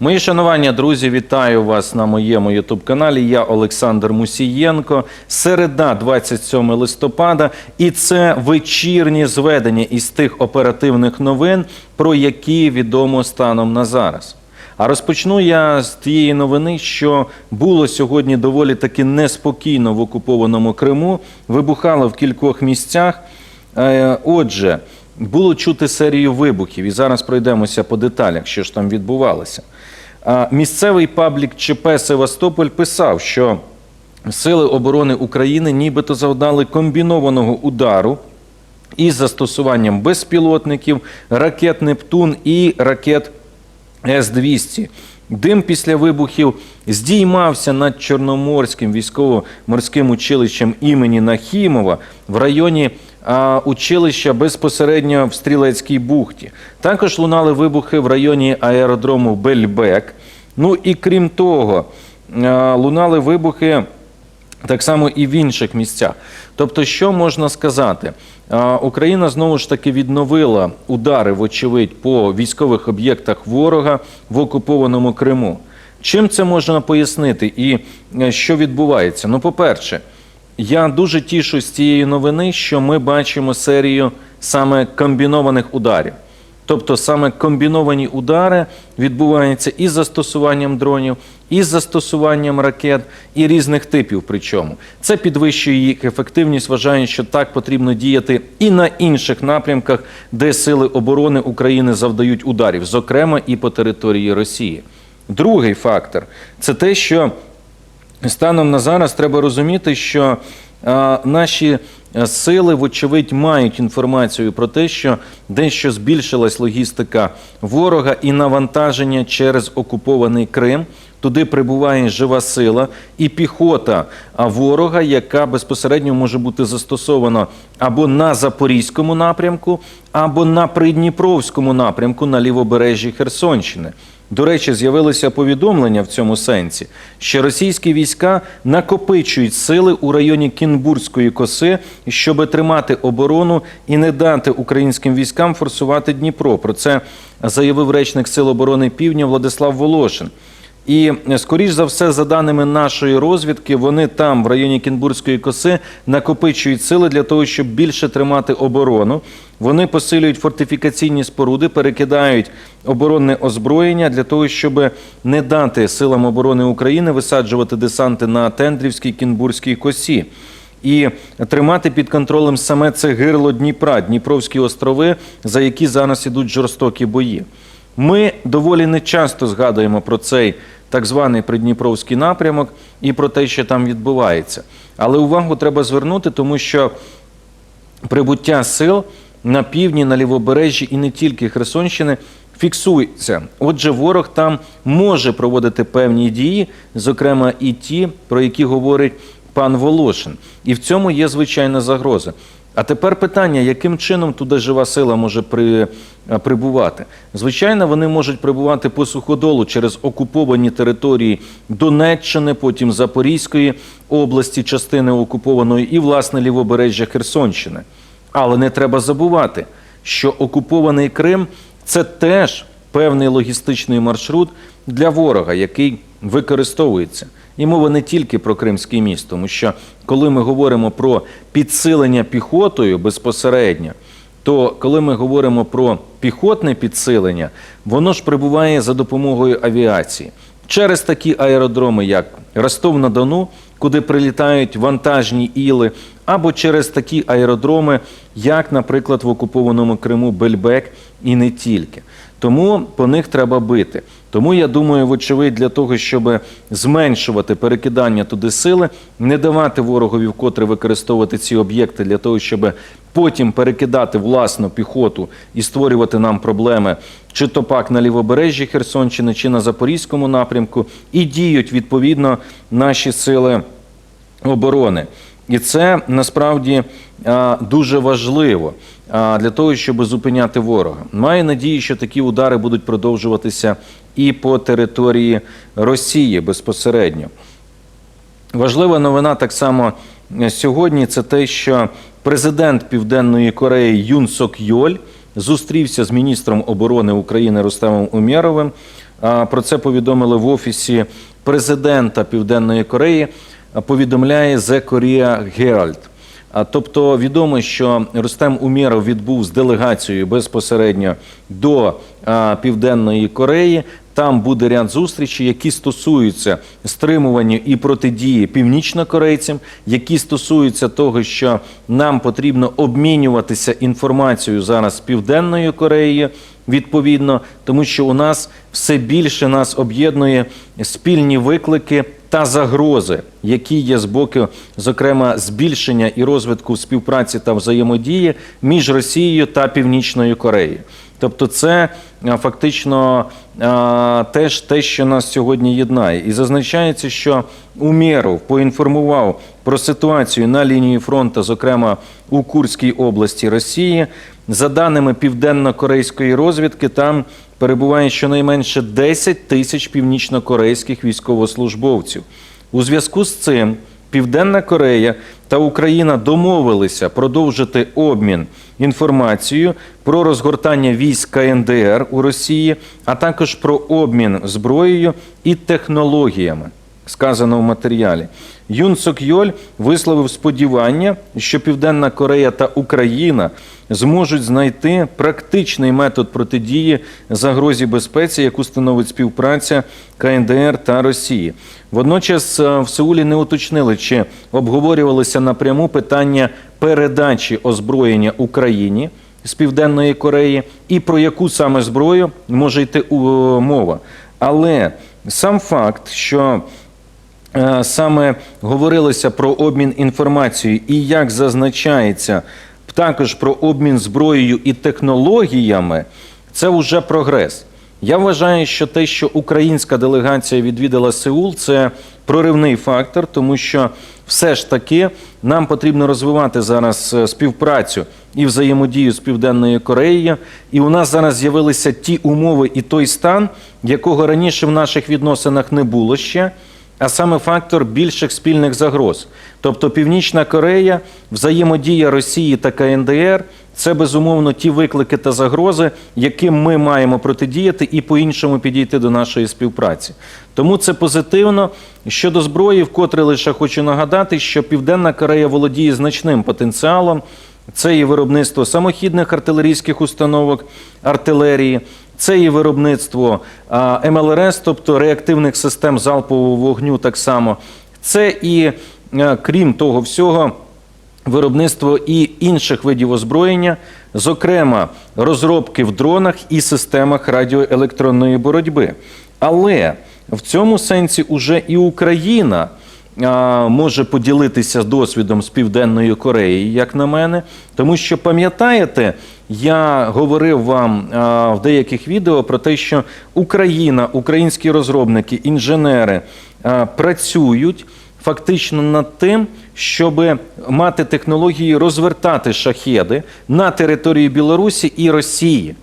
Мої шанування, друзі, вітаю вас на моєму ютуб-каналі. Я Олександр Мусієнко. Середа, 27 листопада, і це вечірнє зведення із тих оперативних новин, про які відомо станом на зараз. А розпочну я з тієї новини, що було сьогодні доволі таки неспокійно в окупованому Криму, вибухало в кількох місцях. Е, Отже, було чути серію вибухів, і зараз пройдемося по деталях, що ж там відбувалося. Місцевий паблік ЧП Севастополь писав, що Сили оборони України нібито завдали комбінованого удару із застосуванням безпілотників, ракет Нептун і ракет С-200. Дим після вибухів здіймався над Чорноморським військово-морським училищем імені Нахімова в районі училища безпосередньо в Стрілецькій бухті. Також лунали вибухи в районі аеродрому Бельбек. Ну і крім того, лунали вибухи так само і в інших місцях. Тобто, що можна сказати? Україна знову ж таки відновила удари, вочевидь, по військових об'єктах ворога в окупованому Криму. Чим це можна пояснити і е, що відбувається? Ну, по-перше, я дуже тішу з цієї новини, що ми бачимо серію саме комбінованих ударів. Тобто саме комбіновані удари відбуваються із застосуванням дронів, із застосуванням ракет і різних типів. Причому це підвищує їх ефективність. Вважаю, що так потрібно діяти і на інших напрямках, де сили оборони України завдають ударів, зокрема і по території Росії. Другий фактор це те, що станом на зараз треба розуміти, що наші е, сили, вочевидь, мають інформацію про те, що дещо збільшилась логістика ворога і навантаження через окупований Крим. Туди прибуває жива сила і піхота ворога, яка безпосередньо може бути застосована або на Запорізькому напрямку, або на Придніпровському напрямку на лівобережжі Херсонщини. До речі, з'явилися повідомлення в цьому сенсі, що російські війська накопичують сили у районі Кінбурзької коси, щоб тримати оборону і не дати українським військам форсувати Дніпро. Про це заявив речник Сил оборони Півдня Владислав Волошин. І скоріш за все, за даними нашої розвідки, вони там, в районі Кінбурзької коси, накопичують сили для того, щоб більше тримати оборону. Вони посилюють фортифікаційні споруди, перекидають оборонне озброєння для того, щоб не дати силам оборони України висаджувати десанти на Тендрівській Кінбурзькій косі. І тримати під контролем саме це гирло Дніпра, Дніпровські острови, за які зараз ідуть жорстокі бої. Ми доволі нечасто згадуємо про цей так званий Придніпровський напрямок і про те, що там відбувається. Але увагу треба звернути, тому що прибуття сил на півдні, на лівобережжі і не тільки Херсонщини фіксується. Отже, ворог там може проводити певні дії, зокрема і ті, про які говорить пан Волошин. І в цьому є звичайна загроза. А тепер питання, яким чином туди жива сила може при, а, прибувати? Звичайно, вони можуть прибувати по суходолу через окуповані території Донеччини, потім Запорізької області, частини окупованої і власне лівобережжя Херсонщини. Але не треба забувати, що окупований Крим це теж певний логістичний маршрут для ворога, який використовується. І мова не тільки про Кримський міст, тому що коли ми говоримо про підсилення піхотою безпосередньо, то коли ми говоримо про піхотне підсилення, воно ж прибуває за допомогою авіації через такі аеродроми, як Ростов-на-Дону, куди прилітають вантажні іли, або через такі аеродроми, як, наприклад, в окупованому Криму Бельбек і не тільки. Тому по них треба бити. Тому я думаю, вочевидь, для того, щоб зменшувати перекидання туди сили, не давати ворогові вкотре використовувати ці об'єкти для того, щоб потім перекидати власну піхоту і створювати нам проблеми, чи то пак на лівобережжі Херсонщини, чи на Запорізькому напрямку, і діють відповідно наші сили оборони. І це насправді дуже важливо для того, щоб зупиняти ворога. Маю надію, що такі удари будуть продовжуватися і по території Росії безпосередньо. Важлива новина так само е, сьогодні це те, що президент Південної Кореї Юн Сок Йоль зустрівся з міністром оборони України Рустемом Умєровим про це повідомили в офісі президента Південної Кореї. Повідомляє The Korea Herald. А, Тобто відомо, що Рустем Умєров відбув з делегацією безпосередньо до Південної Кореї. Там буде ряд зустрічей, які стосуються стримування і протидії північнокорейцям, які стосуються того, що нам потрібно обмінюватися інформацією зараз з Південною Кореєю, відповідно, тому що у нас все більше нас об'єднує спільні виклики та загрози, які є з боку, зокрема, збільшення і розвитку співпраці та взаємодії між Росією та Північною Кореєю. Тобто, це фактично теж те, що нас сьогодні єднає, і зазначається, що Умєров поінформував про ситуацію на лінії фронту, зокрема у Курській області Росії. За даними південно-корейської розвідки, там перебуває щонайменше 10 тисяч північно-корейських військовослужбовців. У зв'язку з цим Південна Корея та Україна домовилися продовжити обмін інформацією про розгортання військ КНДР у Росії, а також про обмін зброєю і технологіями. Сказано в матеріалі. Юн Сок Йоль висловив сподівання, що Південна Корея та Україна зможуть знайти практичний метод протидії загрозі безпеці, яку становить співпраця КНДР та Росії. Водночас е, в Сеулі не уточнили, чи обговорювалися напряму питання передачі озброєння Україні з Південної Кореї і про яку саме зброю може йти е, мова. Але сам факт, що Е, саме говорилося про обмін інформацією і як зазначається також про обмін зброєю і технологіями, це вже прогрес. Я вважаю, що те, що українська делегація відвідала Сеул, це проривний фактор, тому що все ж таки нам потрібно розвивати зараз е, співпрацю і взаємодію з Південною Кореєю. І у нас зараз з'явилися ті умови і той стан, якого раніше в наших відносинах не було ще а саме фактор більших спільних загроз. Тобто Північна Корея, взаємодія Росії та КНДР це безумовно ті виклики та загрози, яким ми маємо протидіяти і по-іншому підійти до нашої співпраці. Тому це позитивно. Щодо зброї, вкотре лише хочу нагадати, що Південна Корея володіє значним потенціалом. Це і виробництво самохідних артилерійських установок, артилерії, це і виробництво МЛРС, тобто реактивних систем залпового вогню, так само. Це і, крім того всього, виробництво і інших видів озброєння, зокрема розробки в дронах і системах радіоелектронної боротьби. Але в цьому сенсі уже і Україна може поділитися досвідом з Південної Кореї, як на мене, тому що пам'ятаєте, я говорив вам в деяких відео про те, що Україна, українські розробники, інженери працюють фактично над тим, щоб мати технології розвертати шахеди на території Білорусі і Росії.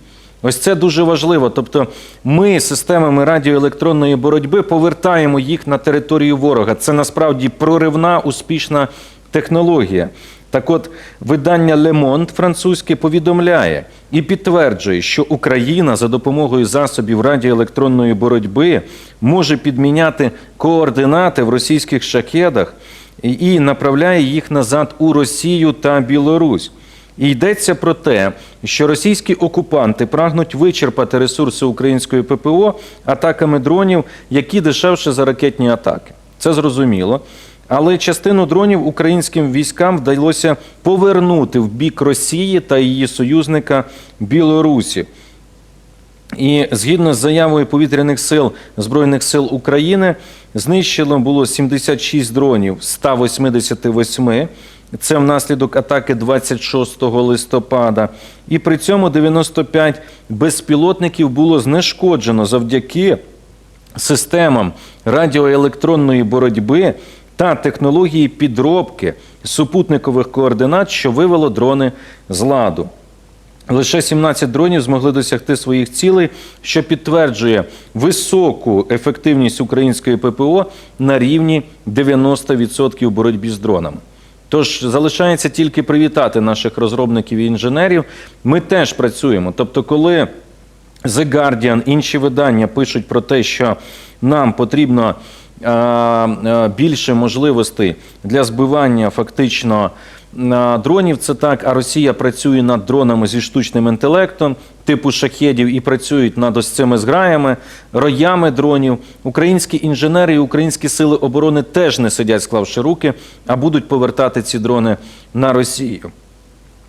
Ось це дуже важливо. Тобто, ми системами радіоелектронної боротьби повертаємо їх на територію ворога. Це насправді проривна успішна технологія. Так от, видання Le Monde французьке повідомляє і підтверджує, що Україна за допомогою засобів радіоелектронної боротьби може підміняти координати в російських шахедах і направляє їх назад у Росію та Білорусь. І йдеться про те, що російські окупанти прагнуть вичерпати ресурси української ППО атаками дронів, які дешевше за ракетні атаки. Це зрозуміло. Але частину дронів українським військам вдалося повернути в бік Росії та її союзника Білорусі. І згідно з заявою повітряних сил Збройних сил України, знищено було 76 дронів з 188. Це внаслідок атаки 26 листопада. І при цьому 95 безпілотників було знешкоджено завдяки системам радіоелектронної боротьби та технології підробки супутникових координат, що вивело дрони з ладу. Лише 17 дронів змогли досягти своїх цілей, що підтверджує високу ефективність української ППО на рівні 90% в боротьбі з дронами. Тож залишається тільки привітати наших розробників і інженерів. Ми теж працюємо. Тобто, коли The Guardian, інші видання пишуть про те, що нам потрібно а, а, більше можливостей для збивання фактично дронів. Це так, а Росія працює над дронами зі штучним інтелектом, типу шахедів, і працюють над ось цими зграями, роями дронів. Українські інженери і українські сили оборони теж не сидять, склавши руки, а будуть повертати ці дрони на Росію.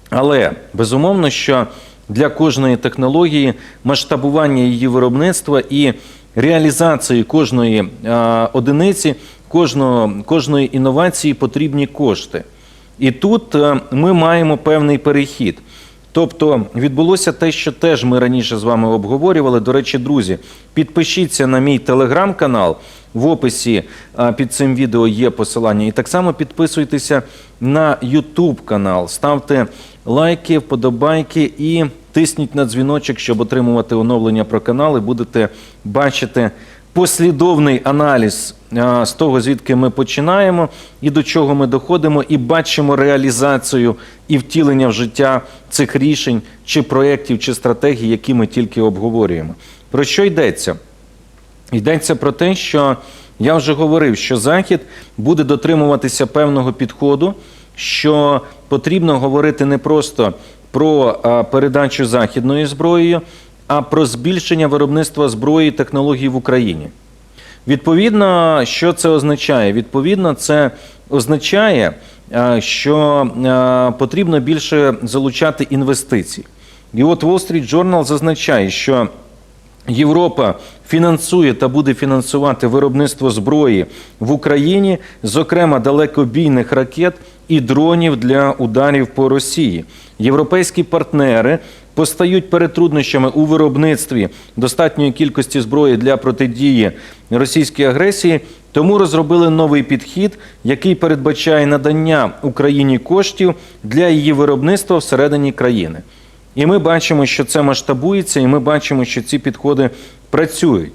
Але безумовно, що для кожної технології масштабування її виробництва і реалізації кожної е, одиниці, кожного, кожної інновації потрібні кошти. І тут е, ми маємо певний перехід. Тобто відбулося те, що теж ми раніше з вами обговорювали. До речі, друзі, підпишіться на мій телеграм-канал. В описі під цим відео є посилання. І так само підписуйтеся на YouTube канал, ставте лайки, вподобайки і тисніть на дзвіночок, щоб отримувати оновлення про канал. І будете бачити послідовний аналіз з того, звідки ми починаємо і до чого ми доходимо, і бачимо реалізацію і втілення в життя цих рішень, чи проєктів, чи стратегій, які ми тільки обговорюємо. Про що йдеться? Йдеться про те, що я вже говорив, що Захід буде дотримуватися певного підходу, що потрібно говорити не просто про передачу західною зброєю, а про збільшення виробництва зброї і технологій в Україні. Відповідно, що це означає? Відповідно, це означає, що потрібно більше залучати інвестицій. І от Wall Street Journal зазначає, що Європа фінансує та буде фінансувати виробництво зброї в Україні, зокрема далекобійних ракет і дронів для ударів по Росії. Європейські партнери постають перед труднощами у виробництві достатньої кількості зброї для протидії російській агресії. Тому розробили новий підхід, який передбачає надання Україні коштів для її виробництва всередині країни. І ми бачимо, що це масштабується, і ми бачимо, що ці підходи працюють.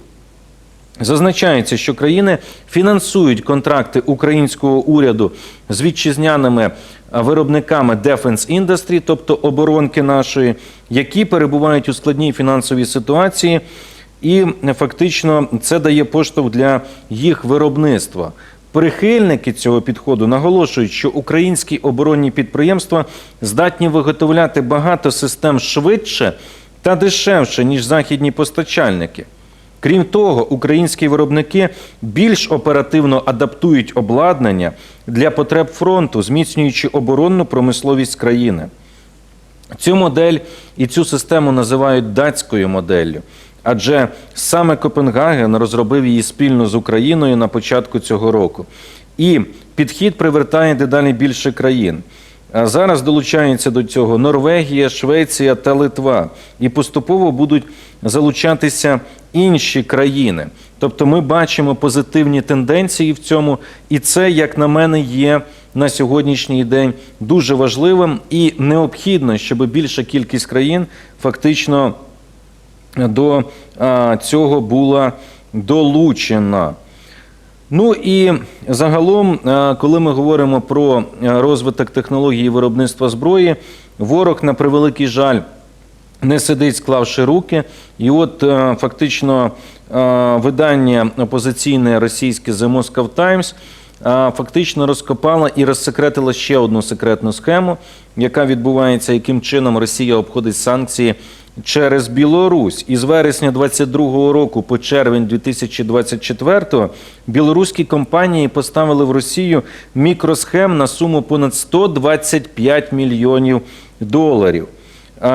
Зазначається, що країни фінансують контракти українського уряду з вітчизняними виробниками Defense Industry, тобто оборонки нашої, які перебувають у складній фінансовій ситуації, і фактично це дає поштовх для їх виробництва. Прихильники цього підходу наголошують, що українські оборонні підприємства здатні виготовляти багато систем швидше та дешевше, ніж західні постачальники. Крім того, українські виробники більш оперативно адаптують обладнання для потреб фронту, зміцнюючи оборонну промисловість країни. Цю модель і цю систему називають датською моделлю, адже саме Копенгаген розробив її спільно з Україною на початку цього року. І підхід привертає дедалі більше країн. Зараз долучаються до цього Норвегія, Швеція та Литва, і поступово будуть залучатися інші країни. Тобто ми бачимо позитивні тенденції в цьому, і це, як на мене, є на сьогоднішній день дуже важливим і необхідно, щоб більша кількість країн фактично до цього була долучена. Ну і загалом, е, коли ми говоримо про е, розвиток технології виробництва зброї, ворог на превеликий жаль не сидить, склавши руки. І от е, фактично видання опозиційне російське The Moscow Times фактично розкопала і розсекретила ще одну секретну схему, яка відбувається, яким чином Росія обходить санкції через Білорусь. Із вересня 2022 року по червень 2024 білоруські компанії поставили в Росію мікросхем на суму понад 125 мільйонів доларів.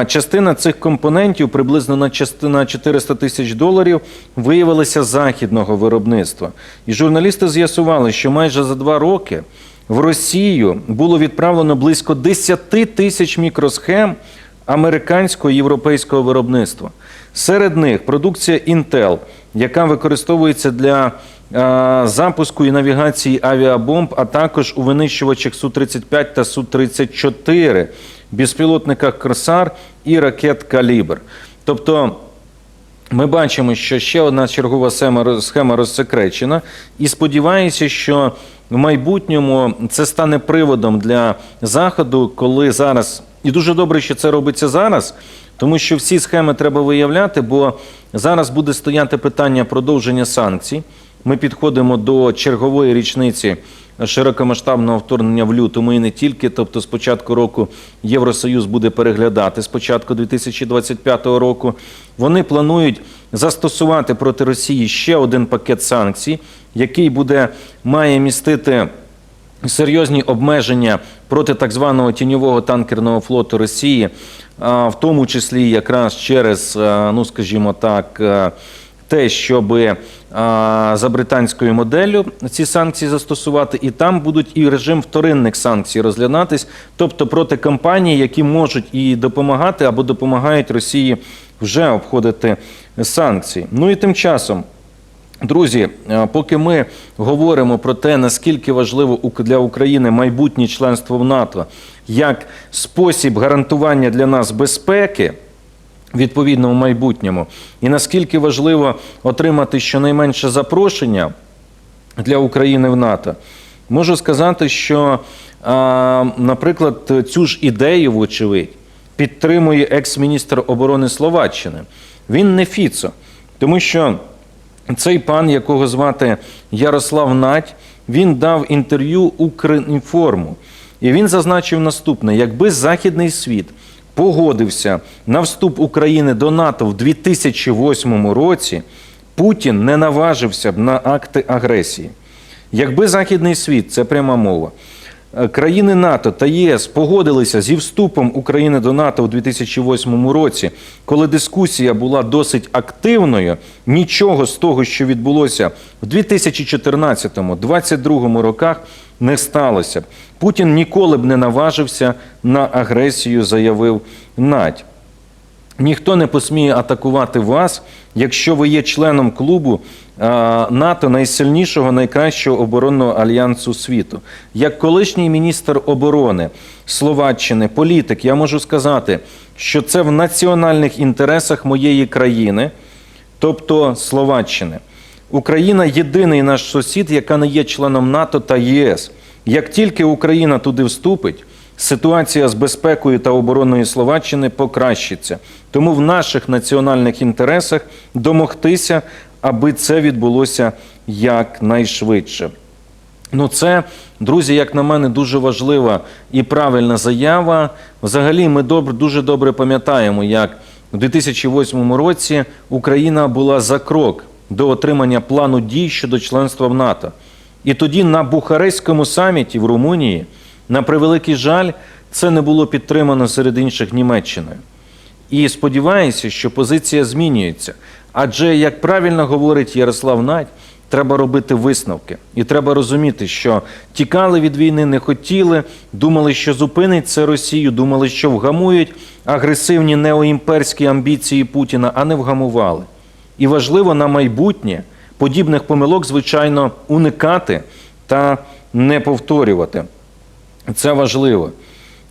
Частина цих компонентів, приблизно на частина 400 тисяч доларів, виявилася західного виробництва. І журналісти з'ясували, що майже за два роки в Росію було відправлено близько 10 тисяч мікросхем американського і європейського виробництва. Серед них продукція Intel, яка використовується для запуску і навігації авіабомб, а також у винищувачах Су-35 та Су-34, безпілотниках Корсар і ракет Калібр. Тобто ми бачимо, що ще одна чергова схема розсекречена, і сподіваюся, що в майбутньому це стане приводом для заходу, коли зараз і дуже добре, що це робиться зараз, Тому що всі схеми треба виявляти, бо зараз буде стояти питання продовження санкцій. Ми підходимо до чергової річниці широкомасштабного вторгнення в лютому і не тільки. Тобто, з початку року Євросоюз буде переглядати з початку 2025 року. Вони планують застосувати проти Росії ще один пакет санкцій, який буде має містити серйозні обмеження проти так званого тіньового танкерного флоту Росії, в тому числі якраз через, ну скажімо так, те, щоб за британською моделлю ці санкції застосувати, і там будуть і режим вторинних санкцій розглядатись, тобто проти компаній, які можуть і допомагати або допомагають Росії вже обходити санкції. Ну і тим часом. Друзі, е, поки ми говоримо про те, наскільки важливо для України майбутнє членство в НАТО як спосіб гарантування для нас безпеки, відповідно в майбутньому, і наскільки важливо отримати щонайменше запрошення для України в НАТО, можу сказати, що, наприклад, цю ж ідею, вочевидь, підтримує екс-міністр оборони Словаччини. Він не Фіцо, тому що цей пан, якого звати Ярослав Надь, він дав інтерв'ю Укрінформу. І він зазначив наступне: якби Західний світ погодився на вступ України до НАТО в 2008 році, Путін не наважився б на акти агресії. Якби Західний світ, це пряма мова, країни НАТО та ЄС погодилися зі вступом України до НАТО у 2008 році, коли дискусія була досить активною, нічого з того, що відбулося в 2014-2022 роках, не сталося. Путін ніколи б не наважився на агресію, заявив Надь. Ніхто не посміє атакувати вас, якщо ви є членом клубу НАТО найсильнішого, найкращого оборонного альянсу світу. Як колишній міністр оборони Словаччини, політик, я можу сказати, що це в національних інтересах моєї країни, тобто Словаччини. Україна єдиний наш сусід, яка не є членом НАТО та ЄС. Як тільки Україна туди вступить, ситуація з безпекою та обороною Словаччини покращиться. Тому в наших національних інтересах домогтися, аби це відбулося якнайшвидше. Ну, це, друзі, як на мене, дуже важлива і правильна заява. Взагалі, ми добре, дуже добре пам'ятаємо, як у 2008 році Україна була за крок до отримання плану дій щодо членства в НАТО. І тоді на Бухарестському саміті в Румунії, на превеликий жаль, це не було підтримано серед інших Німеччиною. І сподіваюся, що позиція змінюється. Адже, як правильно говорить Ярослав Надь, треба робити висновки. І треба розуміти, що тікали від війни, не хотіли, думали, що зупинить це Росію, думали, що вгамують агресивні неоімперські амбіції Путіна, а не вгамували. І важливо на майбутнє подібних помилок, звичайно, уникати та не повторювати. Це важливо.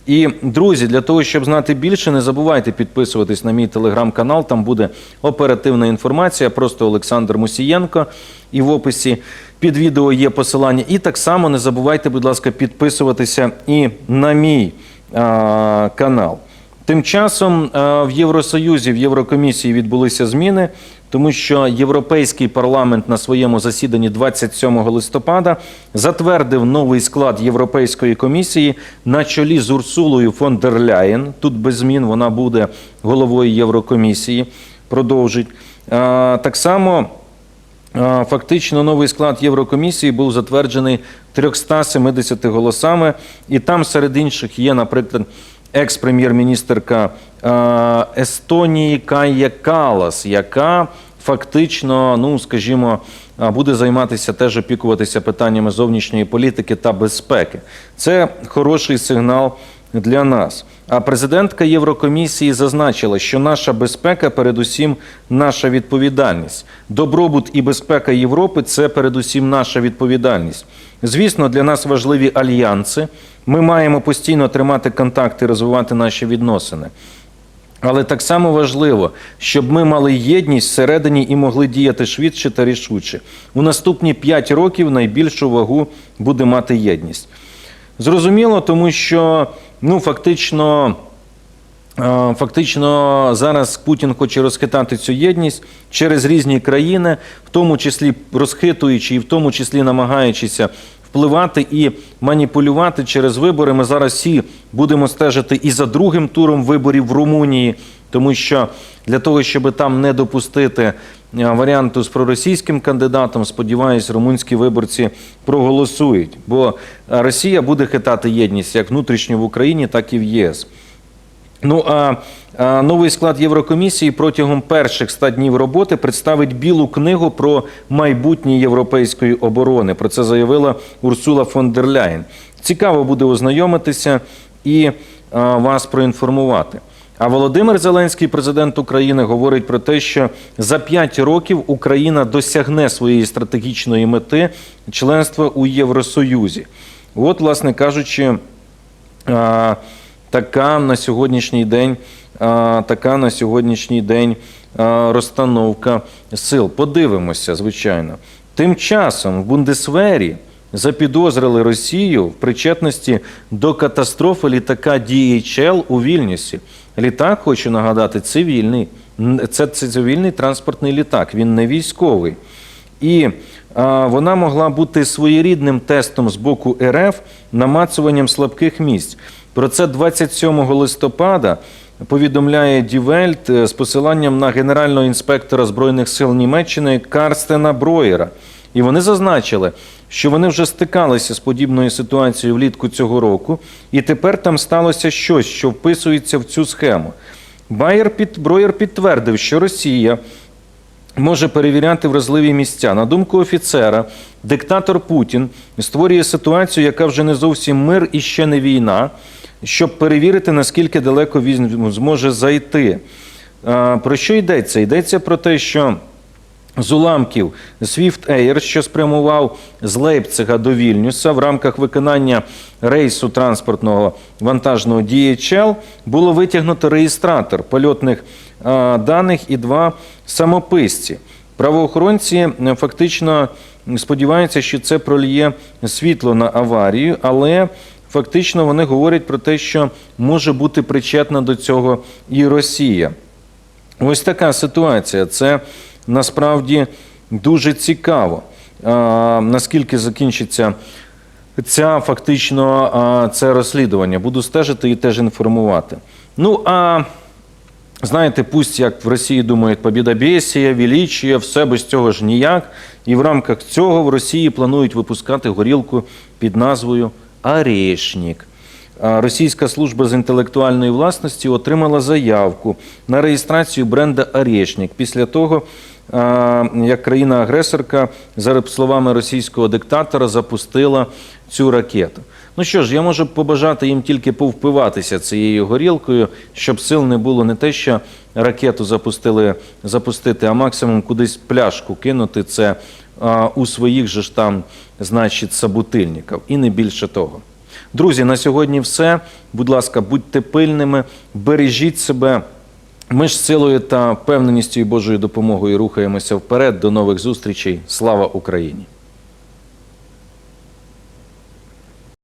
І, друзі, для того, щоб знати більше, не забувайте підписуватись на мій телеграм-канал. Там буде оперативна інформація. Просто Олександр Мусієнко. І в описі під відео є посилання. І так само не забувайте, будь ласка, підписуватися і на мій а, канал. Тим часом в Євросоюзі, в Єврокомісії відбулися зміни, тому що Європейський парламент на своєму засіданні 27 листопада затвердив новий склад Європейської комісії на чолі з Урсулою фон дер Ляєн. Тут без змін вона буде головою Єврокомісії. Продовжить так само. Фактично новий склад Єврокомісії був затверджений 370 голосами, і там серед інших є, наприклад, екс-прем'єр-міністерка Естонії Кая Калас, яка фактично, ну скажімо, буде займатися теж опікуватися питаннями зовнішньої політики та безпеки. Це хороший сигнал для нас. А президентка Єврокомісії зазначила, що наша безпека передусім наша відповідальність. Добробут і безпека Європи це передусім наша відповідальність. Звісно, для нас важливі альянси. Ми маємо постійно тримати контакти, розвивати наші відносини. Але так само важливо, щоб ми мали єдність всередині і могли діяти швидше та рішуче. У наступні 5 років найбільшу вагу буде мати єдність. Зрозуміло, тому що ну, фактично Е, Фактично зараз Путін хоче розхитати цю єдність через різні країни, в тому числі розхитуючи і в тому числі намагаючися впливати і маніпулювати через вибори. Ми зараз всі будемо стежити і за другим туром виборів в Румунії, тому що для того, щоб там не допустити е, варіанту з проросійським кандидатом, сподіваюсь, румунські виборці проголосують. Бо Росія буде хитати єдність як внутрішньо в Україні, так і в ЄС. Ну а, новий склад Єврокомісії протягом перших 100 днів роботи представить білу книгу про майбутнє європейської оборони. Про це заявила Урсула фон дер Ляєн. Цікаво буде ознайомитися і вас проінформувати. А Володимир Зеленський, президент України, говорить про те, що за 5 років Україна досягне своєї стратегічної мети членства у Євросоюзі. От, власне кажучи, така на сьогоднішній день, така на сьогоднішній день розстановка сил. Подивимося, звичайно. Тим часом в Бундесвері запідозрили Росію в причетності до катастрофи літака DHL у Вільнюсі. Літак, хочу нагадати, цивільний. Це, цивільний транспортний літак, він не військовий. І а, вона могла бути своєрідним тестом з боку РФ намацуванням слабких місць. Про це 27 листопада повідомляє Дівельт е, з посиланням на генерального інспектора Збройних сил Німеччини Карстена Броєра. І вони зазначили, що вони вже стикалися з подібною ситуацією влітку цього року, і тепер там сталося щось, що вписується в цю схему. Байер під Броєр підтвердив, що Росія може перевіряти вразливі місця. На думку офіцера, диктатор Путін створює ситуацію, яка вже не зовсім мир і ще не війна, щоб перевірити, наскільки далеко він зможе зайти. Про що йдеться? Йдеться про те, що з уламків Swift Air, що спрямував з Лейпцига до Вільнюса в рамках виконання рейсу транспортного вантажного DHL, було витягнуто реєстратор польотних даних і два самописці. Правоохоронці е, фактично сподіваються, що це проліє світло на аварію, але фактично вони говорять про те, що може бути причетна до цього і Росія. Ось така ситуація. Це насправді дуже цікаво, наскільки закінчиться ця фактично це розслідування. Буду стежити і теж інформувати. Ну а знаєте, пусть як в Росії думають, побідобєсія, величія, все без цього ж ніяк. І в рамках цього в Росії планують випускати горілку під назвою Орешнік. А Російська служба з інтелектуальної власності отримала заявку на реєстрацію бренда Орешнік після того, як країна-агресорка, за словами російського диктатора, запустила цю ракету. Ну що ж, я можу побажати їм тільки повпиватися цією горілкою, щоб сил не було не те, що ракету запустили запустити, а максимум кудись пляшку кинути це у своїх же ж там, значить, собутильників. І не більше того. Друзі, на сьогодні все. Будь ласка, будьте пильними, бережіть себе. Ми ж силою та впевненістю і Божою допомогою рухаємося вперед. До нових зустрічей. Слава Україні!